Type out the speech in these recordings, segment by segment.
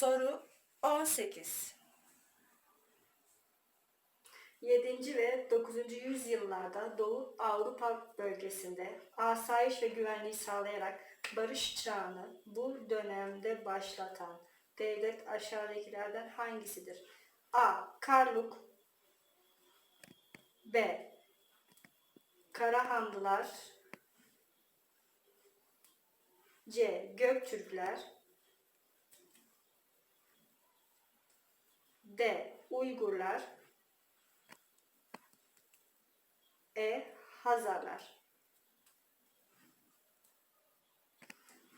Soru 18. 7. ve 9. yüzyıllarda Doğu Avrupa bölgesinde asayiş ve güvenliği sağlayarak barış çağını bu dönemde başlatan devlet aşağıdakilerden hangisidir? A. Karluk B. Karahanlılar C. Göktürkler D. Uygurlar E. Hazarlar.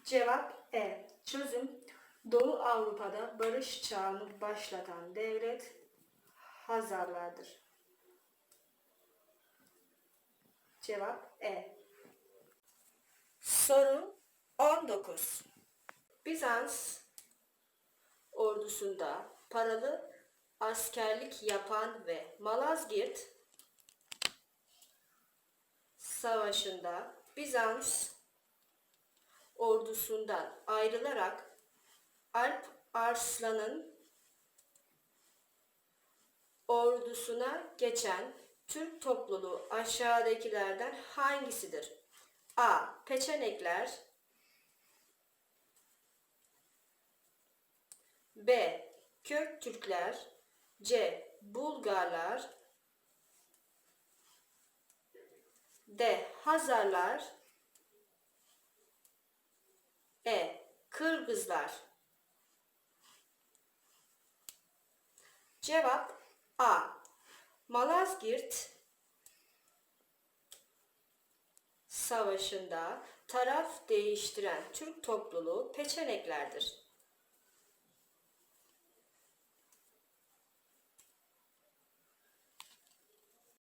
Cevap E. Çözüm Doğu Avrupa'da barış çağını başlatan devlet Hazarlardır. Cevap E. Soru 19. Bizans ordusunda paralı askerlik yapan ve Malazgirt Savaşı'nda Bizans ordusundan ayrılarak Alp Arslan'ın ordusuna geçen Türk topluluğu aşağıdakilerden hangisidir? A. Peçenekler B. Köktürkler C. Bulgarlar D. Hazarlar E. Kırgızlar Cevap A. Malazgirt Savaşı'nda taraf değiştiren Türk topluluğu Peçeneklerdir.